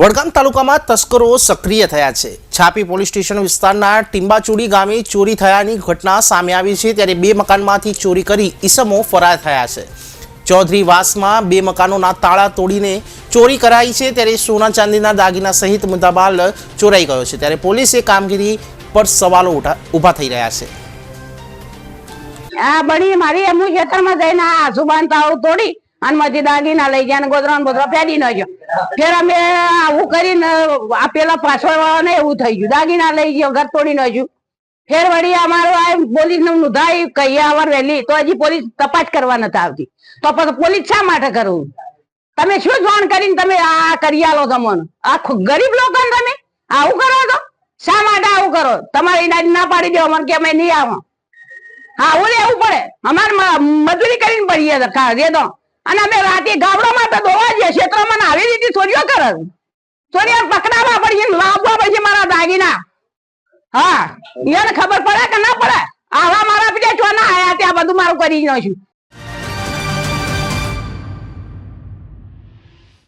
વડગામ તાલુકામાં તસ્કરો સક્રિય થયા છે. છાપી પોલીસ સ્ટેશન વિસ્તારના ટીંબાચુડી ગામે ચોરી થયાની ઘટના સામે આવી છે ત્યારે બે મકાનમાંથી ચોરી કરી ઈસમો ફરાર થયા છે. ચૌધરી વાસમાં બે મકાનોના તાળા તોડીને ચોરી કરાઈ છે ત્યારે સોના ચાંદીના દાગીના સહિત મુદ્દામાલ ચોરાઈ ગયો છે. ત્યારે પોલીસે કામગીરી પર સવાલો ઊભા થઈ રહ્યા છે. આ બળી મારી એમનું ખેતરમાં જઈને આ આસુબાન તાળું તોડી અને દાગીના લઈ ગયા ગોદરા ને બોદરા ફેરી નાખ્યો. ફેર અમે આવું કરીને આ પેલા પાછળ વાળાને એવું થઈ ગયું. દાગીના લઈ ગયો, ઘર તોડી નાખ્યું. ફેર વળી અમારો આ પોલીસનું નોંધાઈ કહીએ અવાર વહેલી, તો હજી પોલીસ તપાસ કરવા નથી આવતી. તો પોલીસ શા માટે કરવું તમે શું જાણ કરીને તમે આ કરી આલો તમને? આ ગરીબ લોકો તમે? આવું કરો છો શા માટે આવું કરો? તમારી ના- ના પાડી દો મને કે અમે નહીં આવો. હા, ઓલે એવું પડે. અમારે મજૂરી કરીને પડીએ રેદો અને અમે રાતે ગામડામાં તો ધોવા જઈએ ક્ષેત્રમાં આવી રીતે ચોરીઓ કરે. ચોરીઓ પકડાવવા પડીએ લાવવા પડશે મારા દાગીના. હા એને ખબર પડે કે ના પડે? આવા મારા બીજા ચોના આયા ત્યાં બધું મારું કરી નાખ્યું.